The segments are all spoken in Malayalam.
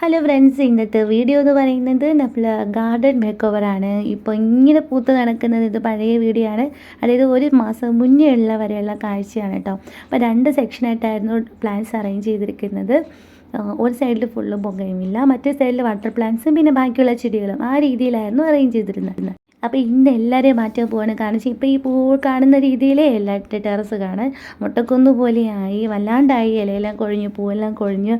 ഹലോ ഫ്രണ്ട്സ് ഇന്നത്തെ വീഡിയോ എന്ന് പറയുന്നത് നമ്മൾ ഗാർഡൻ മേക്ക് ഓവറാണ് ഇപ്പോൾ ഇങ്ങനെ പൂത്ത് നടക്കുന്നത് ഇത് പഴയ വീഡിയോ ആണ്. അതായത് ഒരു മാസം മുന്നേ ഉള്ള വരെയുള്ള കാഴ്ചയാണ് കേട്ടോ. അപ്പോൾ രണ്ട് സെക്ഷനായിട്ടായിരുന്നു പ്ലാന്റ്സ് അറേഞ്ച് ചെയ്തിരിക്കുന്നത്. ഒരു സൈഡിൽ ഫുള്ളും പുകയുമില്ല. മറ്റേ സൈഡിൽ വാട്ടർ പ്ലാന്റ്സും പിന്നെ ബാക്കിയുള്ള ചെടികളും ആ രീതിയിലായിരുന്നു അറേഞ്ച് ചെയ്തിരുന്നത്. അപ്പോൾ ഇന്ന് എല്ലാവരെയും മാറ്റാൻ പോവാണ്. കാരണം ഇപ്പോൾ ഈ പൂ കാണുന്ന രീതിയിലേ അല്ല ടെറസ് കാണാൻ. മുട്ടക്കുന്ന് പോലെയായി വല്ലാണ്ടായി ഇലയെല്ലാം കൊഴിഞ്ഞു പൂവെല്ലാം കൊഴിഞ്ഞു.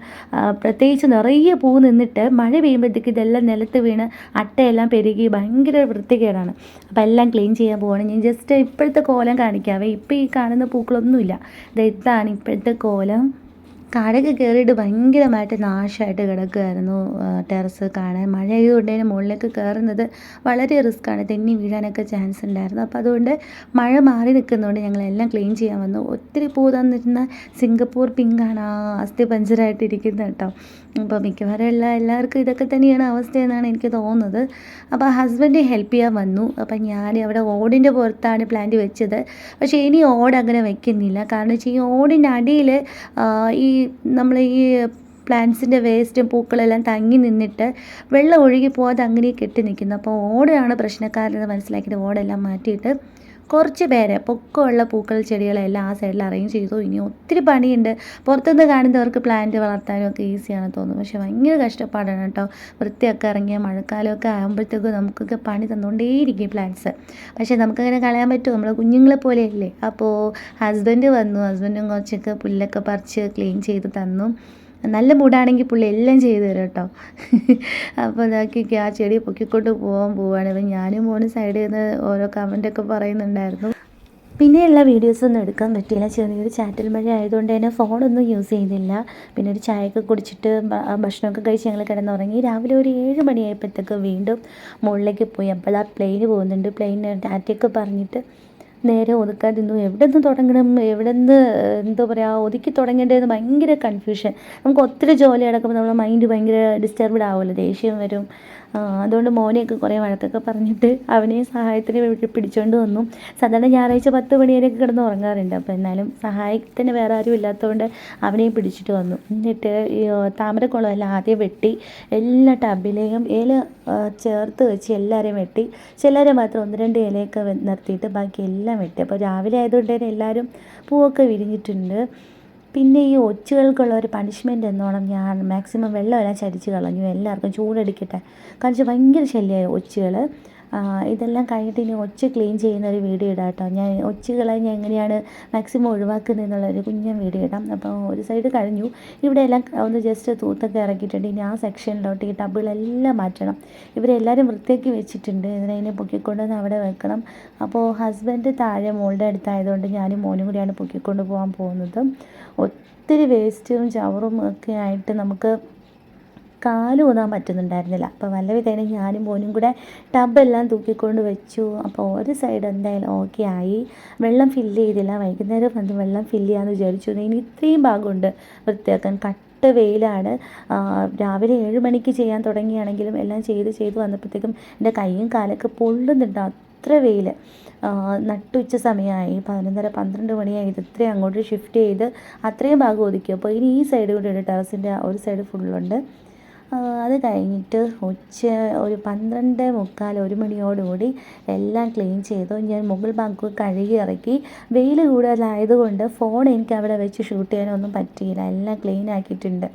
പ്രത്യേകിച്ച് നിറയെ പൂ നിന്നിട്ട് മഴ പെയ്യുമ്പോഴത്തേക്ക് ഇതെല്ലാം നിലത്ത് വീണ് അട്ടയെല്ലാം പെരുകി ഭയങ്കര വൃത്തികേടാണ്. അപ്പോൾ എല്ലാം ക്ലീൻ ചെയ്യാൻ പോവാണ്. ഞാൻ ജസ്റ്റ് ഇപ്പോഴത്തെ കോലം കാണിക്കാവേ ഇപ്പോൾ ഈ കാണുന്ന പൂക്കളൊന്നുമില്ല. ഇത് ഇതാണ് ഇപ്പോഴത്തെ കോലം. കാടൊക്കെ കയറിയിട്ട് ഭയങ്കരമായിട്ട് നാശമായിട്ട് കിടക്കുമായിരുന്നു ടെറസ് കാണാൻ. മഴ ആയതുകൊണ്ട് തന്നെ മുകളിലേക്ക് കയറുന്നത് വളരെ റിസ്ക്കാണ്. തെന്നി വീഴാനൊക്കെ ചാൻസ് ഉണ്ടായിരുന്നു. അപ്പോൾ അതുകൊണ്ട് മഴ മാറി നിൽക്കുന്നതുകൊണ്ട് ഞങ്ങളെല്ലാം ക്ലീൻ ചെയ്യാൻ വന്നു. ഒത്തിരി പൂ സിംഗപ്പൂർ പിങ്കാണ് ആ അസ്ഥി പഞ്ചറായിട്ട് ഇരിക്കുന്നത് കേട്ടോ. അപ്പോൾ മിക്കവാറും എല്ലാ എല്ലാവർക്കും ഇതൊക്കെ തന്നെയാണ് അവസ്ഥയെന്നാണ് എനിക്ക് തോന്നുന്നത്. അപ്പോൾ ഹസ്ബൻഡ് ഹെൽപ്പ് ചെയ്യാൻ വന്നു. അപ്പോൾ ഞാൻ അവിടെ ഓടിന്റെ പുറത്താണ് പ്ലാന്റ് വെച്ചത്. പക്ഷേ ഇനി ഓട് അങ്ങനെ വെക്കുന്നില്ല. കാരണം വെച്ചാൽ ഈ ഓടിന്റെ അടിയിൽ ഈ നമ്മൾ ഈ പ്ലാന്റ്സിന്റെ വേസ്റ്റും പൂക്കളെല്ലാം തങ്ങി നിന്നിട്ട് വെള്ളം ഒഴുകി പോകാതെ അങ്ങനെ കെട്ടി നിൽക്കുന്നു അപ്പോൾ ഓടാണ് പ്രശ്നക്കാരെന്ന് മനസ്സിലാക്കിയിട്ട് ഓടെല്ലാം മാറ്റിയിട്ട് കുറച്ച് പേരെ പൊക്കമുള്ള പൂക്കൾ ചെടികളെല്ലാം ആ സൈഡിൽ അറേഞ്ച് ചെയ്തു. ഇനി ഒത്തിരി പണിയുണ്ട്. പുറത്തുനിന്ന് കാണുന്നവർക്ക് പ്ലാന്റ് വളർത്താനും ഒക്കെ ഈസിയാണെന്ന് തോന്നുന്നു. പക്ഷേ ഭയങ്കര കഷ്ടപ്പാടാണ് കേട്ടോ. വൃത്തിയൊക്കെ ഇറങ്ങിയ മഴക്കാലമൊക്കെ ആകുമ്പോഴത്തേക്കും നമുക്കൊക്കെ പണി തന്നുകൊണ്ടേയിരിക്കും പ്ലാന്റ്സ് പക്ഷേ നമുക്കങ്ങനെ കളയാൻ പറ്റുമോ? നമ്മൾ കുഞ്ഞുങ്ങളെ പോലെയല്ലേ? അപ്പോൾ ഹസ്ബൻഡ് വന്നു. ഹസ്ബൻഡും കുറച്ചൊക്കെ പുല്ലൊക്കെ പറിച്ച് ക്ലീൻ ചെയ്ത് തന്നു. നല്ല മൂടാണെങ്കിൽ പുള്ളി എല്ലാം ചെയ്തു തരും കേട്ടോ. അപ്പോൾ ഇതാക്കി ആ ചെടി പൊക്കിക്കൊണ്ട് പോകാൻ പോവാണ്. അപ്പം ഞാനും മോനും സൈഡിൽ നിന്ന് ഓരോ കമന്റൊക്കെ പറയുന്നുണ്ടായിരുന്നു. പിന്നെയുള്ള വീഡിയോസൊന്നും എടുക്കാൻ പറ്റിയില്ല. ചെറിയൊരു ചാറ്റൽ മഴ ആയതുകൊണ്ട് തന്നെ ഫോണൊന്നും യൂസ് ചെയ്തില്ല. പിന്നെ ഒരു ചായയൊക്കെ കുടിച്ചിട്ട് ഭക്ഷണമൊക്കെ കഴിച്ച് ഞങ്ങൾ കിടന്നുറങ്ങി. രാവിലെ ഒരു ഏഴ് മണിയായപ്പോഴത്തേക്ക് വീണ്ടും മുകളിലേക്ക് പോയി. അപ്പോൾ ആ പ്ലെയിന് പോകുന്നുണ്ട് പ്ലെയിന് ടാറ്റയൊക്കെ പറഞ്ഞിട്ട് നേരെ ഒതുക്കാൻ നിന്നു. എവിടെ നിന്ന് തുടങ്ങണം? എവിടെ നിന്ന് എന്താ പറയുക ഒതുക്കി തുടങ്ങേണ്ടതെന്ന് ഭയങ്കര കൺഫ്യൂഷൻ നമുക്ക് ഒത്തിരി ജോലി കിടക്കുമ്പോൾ നമ്മുടെ മൈൻഡ് ഭയങ്കര ഡിസ്റ്റർബ്ഡ് ആവുമല്ലോ ദേഷ്യം വരും. അതുകൊണ്ട് മോനെയൊക്കെ കുറേ വഴക്കൊക്കെ പറഞ്ഞിട്ട് അവനെ സഹായത്തിന് പിടിച്ചുകൊണ്ട് വന്നു. സാധാരണ ഞായറാഴ്ച പത്ത് മണി വരെയൊക്കെ കിടന്ന് ഉറങ്ങാറുണ്ട്. അപ്പോൾ എന്നാലും സഹായത്തിന് വേറെ ആരും ഇല്ലാത്തതുകൊണ്ട് അവനെയും പിടിച്ചിട്ട് വന്നു. എന്നിട്ട് താമരക്കുളം എല്ലാം ആദ്യം വെട്ടി എല്ലാ ടബിലെയും ഇല ചേർത്ത് വെച്ച് എല്ലാവരെയും വെട്ടി. ചിലരെ മാത്രം ഒന്ന് രണ്ട് ഇലയൊക്കെ നിർത്തിയിട്ട് ബാക്കി എല്ലാം വെട്ടി. അപ്പോൾ രാവിലെ ആയതുകൊണ്ട് തന്നെ എല്ലാവരും പൂവൊക്കെ വിരിഞ്ഞിട്ടുണ്ട്. പിന്നെ ഈ ഒച്ചുകൾക്കുള്ള ഒരു പണിഷ്മെന്റ് എന്നോണം ഞാൻ മാക്സിമം വെള്ളം വെള്ളമെല്ലാം ചരിച്ച് കളഞ്ഞു. എല്ലാവർക്കും ചൂടടിക്കട്ടെ. കാരണം ഭയങ്കര ശല്യമായി ഒച്ചുകൾ ഇതെല്ലാം കഴിഞ്ഞിട്ട് ഇനി ഒച്ച ക്ലീൻ ചെയ്യുന്ന ഒരു വീഡിയോ ഇടാം കേട്ടോ ഞാൻ ഒച്ചുകളെ ഞാൻ എങ്ങനെയാണ് മാക്സിമം ഒഴിവാക്കുന്നത് എന്നുള്ള ഒരു കുഞ്ഞൻ വീഡിയോ ഇടാം. അപ്പോൾ ഒരു സൈഡ് കഴിഞ്ഞു. ഇവിടെ എല്ലാം ഒന്ന് ജസ്റ്റ് തൂത്തൊക്കെ ഇറക്കിയിട്ടുണ്ട്. ഇനി ആ സെക്ഷനിലോട്ട് ഈ ടബുകളെല്ലാം മാറ്റണം. ഇവരെല്ലാവരും വൃത്തിയാക്കി വെച്ചിട്ടുണ്ട്. ഇതിനെ പൊക്കിക്കൊണ്ടുവന്ന് അവിടെ വെക്കണം. അപ്പോൾ ഹസ്ബൻഡ് താഴെ മോളുടെ അടുത്തായതുകൊണ്ട് ഞാനും മോനും കൂടിയാണ് പൊക്കിക്കൊണ്ട് പോകാൻ പോകുന്നത്. ഒത്തിരി വേസ്റ്റും ചവറും ഒക്കെ ആയിട്ട് നമുക്ക് കാൽ ഊതാൻ പറ്റുന്നുണ്ടായിരുന്നില്ല. അപ്പോൾ വല്ല വിധേന ഞാനും മോനും കൂടെ ടബെല്ലാം തൂക്കിക്കൊണ്ട് വെച്ചു. അപ്പോൾ ഒരു സൈഡ് എന്തായാലും ഓക്കെ ആയി. വെള്ളം ഫില്ല് ചെയ്തില്ല. വൈകുന്നേരം വന്ന് വെള്ളം ഫില്ല് ചെയ്യാമെന്ന് വിചാരിച്ചു. ഇനി ഇത്രയും ഭാഗമുണ്ട് വൃത്തിയാക്കാൻ. കട്ട വെയിലാണ്. രാവിലെ ഏഴ് മണിക്ക് ചെയ്യാൻ തുടങ്ങിയാണെങ്കിലും എല്ലാം ചെയ്ത് ചെയ്ത് വന്നപ്പോഴത്തേക്കും എന്റെ കൈയും കാലൊക്കെ പൊള്ളുന്നുണ്ട്. അത്ര വെയിൽ നട്ടുച്ച സമയമായി. പതിനൊന്നര പന്ത്രണ്ട് മണിയായി. ഇത് ഇത്രയും അങ്ങോട്ട് ഷിഫ്റ്റ് ചെയ്ത് അത്രയും ഭാഗം ഒതുക്കി. അപ്പോൾ ഇനി ഈ സൈഡ് കൂടെ ടെറസിന്റെ ഒരു സൈഡ് ഫുള്ളുണ്ട് അത് കഴിഞ്ഞിട്ട് ഉച്ച ഒരു പന്ത്രണ്ട് മുക്കാൽ ഒരു മണിയോടുകൂടി എല്ലാം ക്ലീൻ ചെയ്തു. ഞാൻ മുകൾ ബാങ്ക് കഴുകി ഇറക്കി. വെയിൽ കൂടുതലായതുകൊണ്ട് ഫോൺ എനിക്ക് അവിടെ വെച്ച് ഷൂട്ട് ചെയ്യാനൊന്നും പറ്റിയില്ല. എല്ലാം ക്ലീൻ ആക്കിയിട്ടുണ്ട്.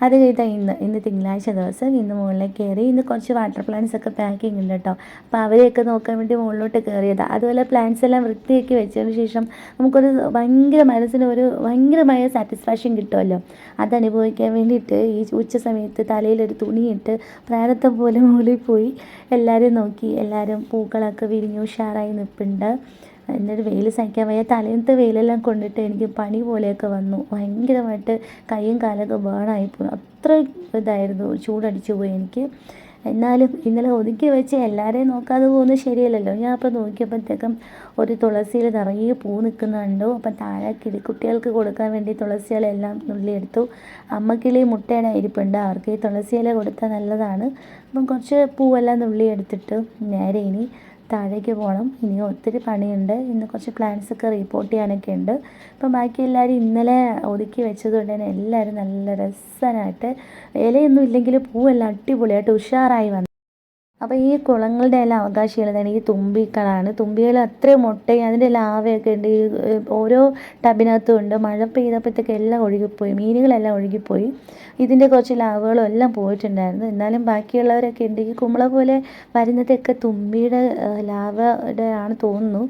അത് കഴിഞ്ഞാൽ ഇന്ന് ഇന്ന് തിങ്കളാഴ്ച ദിവസം ഇന്ന് മുകളിലേക്ക് കയറി ഇന്ന് കുറച്ച് വാട്ടർ പ്ലാന്റ്സ് ഒക്കെ പാക്കിംഗ് ഉണ്ട് കേട്ടോ അപ്പോൾ അവരെയൊക്കെ നോക്കാൻ വേണ്ടി മുകളിലോട്ട് കയറിയതാണ് അതുപോലെ പ്ലാന്റ്സ് എല്ലാം വൃത്തിയാക്കി വെച്ചതിന് ശേഷം നമുക്കൊരു ഭയങ്കര മനസ്സിന് ഒരു ഭയങ്കരമായ സാറ്റിസ്ഫാക്ഷൻ കിട്ടുമല്ലോ അതനുഭവിക്കാൻ വേണ്ടിയിട്ട് ഈ ഉച്ച സമയത്ത് തലയിലൊരു തുണിയിട്ട് പ്രാരത്തെ പോലെ മുകളിൽ പോയി എല്ലാവരും നോക്കി. എല്ലാവരും പൂക്കളൊക്കെ വിരിഞ്ഞു ഉഷാറായി നിൽപ്പുണ്ട് എന്നിട്ട് വെയിൽ സഹിക്കാൻ വയ്യ. തലേന്നത്തെ വെയിലെല്ലാം കൊണ്ടിട്ട് എനിക്ക് പണി പോലെയൊക്കെ വന്നു. ഭയങ്കരമായിട്ട് കൈയും കാലൊക്കെ ബേണായിപ്പോയി അത്ര ഇതായിരുന്നു. ചൂടടിച്ചു പോയി എനിക്ക്. എന്നാലും ഇന്നലെ ഒതുക്കി വെച്ച് എല്ലാവരെയും നോക്കാതെ പോകുന്നത് ശരിയല്ലല്ലോ. ഞാൻ അപ്പോൾ നോക്കിയപ്പോഴത്തേക്കും ഒരു തുളസിയിൽ നിറയെ പൂ നിൽക്കുന്നുണ്ടോ? അപ്പം താഴെ കിളിക്കുട്ടികൾക്ക് കൊടുക്കാൻ വേണ്ടി തുളസികളെല്ലാം നുള്ളിയെടുത്തു അമ്മക്കിളി മുട്ടയുടെ ഇരിപ്പുണ്ട് അവർക്ക് ഈ തുളസിയില കൊടുത്താൽ നല്ലതാണ്. അപ്പം കുറച്ച് പൂവെല്ലാം നുള്ളിയെടുത്തിട്ട് നേരെ ഇനി താഴേക്ക് പോകണം ഇനി ഒത്തിരി പണിയുണ്ട്. ഇന്ന് കുറച്ച് പ്ലാൻസ് ഒക്കെ റിപ്പോർട്ട് ചെയ്യാനൊക്കെ ഉണ്ട്. അപ്പം ബാക്കി എല്ലാവരും ഇന്നലെ ഒതുക്കി വെച്ചതുകൊണ്ട് തന്നെ എല്ലാവരും നല്ല രസനായിട്ട് ഇലയൊന്നും ഇല്ലെങ്കിൽ പൂവെല്ലാം അടിപൊളിയായിട്ട് ഉഷാറായി വന്നു. അപ്പോൾ ഈ കുളങ്ങളുടെ എല്ലാം അവകാശികൾ തന്നെ ഈ തുമ്പികളാണ് തുമ്പികൾ അത്രയും മുട്ടയും അതിന്റെ ലാവയൊക്കെ ഉണ്ട്. ഈ ഓരോ ടബിനകത്തും ഉണ്ട്. മഴ പെയ്തപ്പോഴത്തേക്ക് എല്ലാം ഒഴുകിപ്പോയി. മീനുകളെല്ലാം ഒഴുകിപ്പോയി. ഇതിന്റെ കുറച്ച് ലാവുകളും എല്ലാം പോയിട്ടുണ്ടായിരുന്നു. എന്നാലും ബാക്കിയുള്ളവരൊക്കെ ഉണ്ട്. ഈ കുമ്പള പോലെ വരുന്നതൊക്കെ തുമ്പിയുടെ ലാവയുടെ ആണ് തോന്നുന്നു.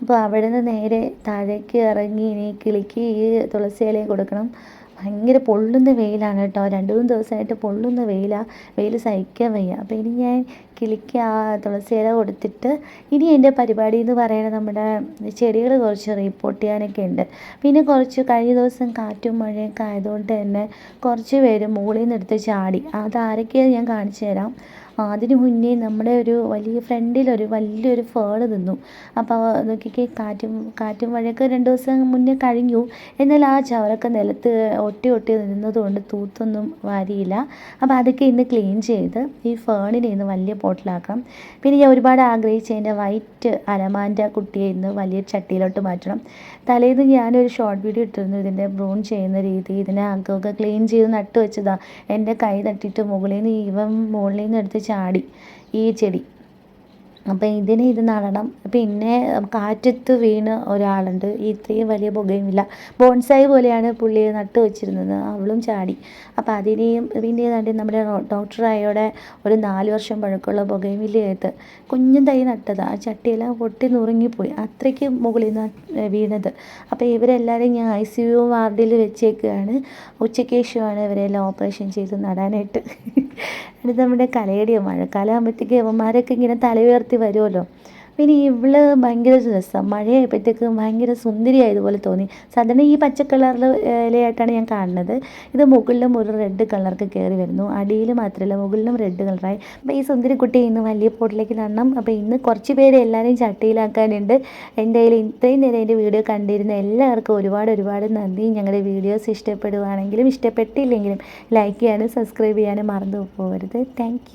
അപ്പോൾ അവിടെ നിന്ന് നേരെ താഴേക്ക് ഇറങ്ങി ഇനി കിളിക്ക് ഈ തുളസി കൊടുക്കണം. ഭയങ്കര പൊള്ളുന്ന വെയിലാണ് കേട്ടോ. രണ്ട് മൂന്ന് ദിവസമായിട്ട് പൊള്ളുന്ന വെയിലാണ് വെയിൽ സഹിക്കാൻ വയ്യ. അപ്പോൾ ഇനി ഞാൻ കിളിക്ക് ആ തുളസി ഇല കൊടുത്തിട്ട് ഇനി എന്റെ പരിപാടി എന്ന് പറയുന്നത് നമ്മുടെ ചെടികൾ കുറച്ച് റിപ്പോർട്ട് ചെയ്യാനൊക്കെ ഉണ്ട്. പിന്നെ കുറച്ച് കഴിഞ്ഞ ദിവസം കാറ്റും മഴയൊക്കെ ആയതുകൊണ്ട് തന്നെ കുറച്ച് പേര് മുകളിൽ നിന്ന് എടുത്ത് ചാടി. അത് ആരൊക്കെയാണ് ഞാൻ കാണിച്ചു തരാം. അതിന് മുന്നേ നമ്മുടെ ഒരു വലിയ ഫ്രണ്ടിലൊരു വലിയൊരു ഫേൺ നിന്നു. അപ്പോൾ നോക്കിക്കേ കാറ്റും കാറ്റും മഴയൊക്കെ രണ്ട് ദിവസം മുന്നേ കഴിഞ്ഞു. എന്നാൽ ആ ചവറൊക്കെ നിലത്ത് ഒട്ടി ഒട്ടി നിന്നതുകൊണ്ട് തൂത്തൊന്നും വാരിയില്ല. അപ്പോൾ അതൊക്കെ ഇന്ന് ക്ലീൻ ചെയ്ത് ഈ ഫേണിനെ ഇന്ന് വലിയ പോട്ടിലാക്കണം. പിന്നെ ഞാൻ ഒരുപാട് ആഗ്രഹിച്ച എന്റെ വൈറ്റ് അലമാന്റെ കുട്ടിയെ ഇന്ന് വലിയ ചട്ടിയിലോട്ട് മാറ്റണം. തലേന്ന് ഞാനൊരു ഷോർട്ട് വീഡിയോ ഇട്ടിരുന്നു. ഇതിന്റെ ബ്രൂൺ ചെയ്യുന്ന രീതി ഇതിനെ അകമൊക്കെ ക്ലീൻ ചെയ്ത് നട്ട് വെച്ചതാ എന്റെ കൈ തട്ടിയിട്ട് മുകളിൽ നിന്ന് ഇവൻ മുകളിൽ നിന്ന് എടുത്ത് ചാടി ഈ ചെടി. അപ്പം ഇതിന് ഇത് നടണം. പിന്നെ കാറ്റത്ത് വീണ് ഒരാളുണ്ട്. ഇത്രയും വലിയ പുകയുമില്ല. ബോൺസായി പോലെയാണ് പുള്ളിയെ നട്ട് വെച്ചിരുന്നത്. അവളും ചാടി. അപ്പം അതിനെയും പിന്നെ ഏതാണ്ട് നമ്മുടെ ഡോക്ടറായോടെ ഒരു നാല് വർഷം പഴക്കമുള്ള പുകയുമില്ലയത്ത് കുഞ്ഞും തൈ നട്ടത്. ആ ചട്ടിയെല്ലാം പൊട്ടി നുറുങ്ങിപ്പോയി. അത്രയ്ക്ക് മുകളിൽ നിന്ന് വീണത്. അപ്പോൾ ഇവരെല്ലാവരും ഞാൻ ഐ സി യു വാർഡിൽ വെച്ചേക്കുകയാണ് ഉച്ചയ്ക്ക് ശേഷമാണ് ഇവരെല്ലാം ഓപ്പറേഷൻ ചെയ്ത് നടാനായിട്ട്. അടുത്ത് നമ്മുടെ കലയടിയോ മഴക്കാലം ആകുമ്പോഴത്തേക്ക് യവന്മാരൊക്കെ ഇങ്ങനെ തല ഉയർത്തി വരുമല്ലോ. പിന്നെ ഇവൾ ഭയങ്കര രസം. മഴയായപ്പോഴത്തേക്കും ഭയങ്കര സുന്ദരിയായതുപോലെ തോന്നി. സാധാരണ ഈ പച്ച കളറിൽ ഇലയായിട്ടാണ് ഞാൻ കാണുന്നത്. ഇത് മുകളിലും ഒരു റെഡ് കളർക്ക് കയറി വരുന്നു. അടിയിൽ മാത്രമല്ല മുകളിലും റെഡ് കളറായി. അപ്പോൾ ഈ സുന്ദരി കുട്ടി ഇന്ന് വലിയ പോട്ടിലേക്ക് നടണം. അപ്പോൾ ഇന്ന് കുറച്ച് പേര് എല്ലാവരെയും ചട്ടിയിലാക്കാനുണ്ട്. എന്റെ കയ്യിൽ ഇത്രയും നേരം എന്റെ വീഡിയോ കണ്ടിരുന്ന എല്ലാവർക്കും ഒരുപാട് ഒരുപാട് നന്ദി. ഞങ്ങളുടെ വീഡിയോസ് ഇഷ്ടപ്പെടുവാണെങ്കിലും ഇഷ്ടപ്പെട്ടില്ലെങ്കിലും ലൈക്ക് ചെയ്യാനും സബ്സ്ക്രൈബ് ചെയ്യാനും മറന്നു പോകരുത്. താങ്ക്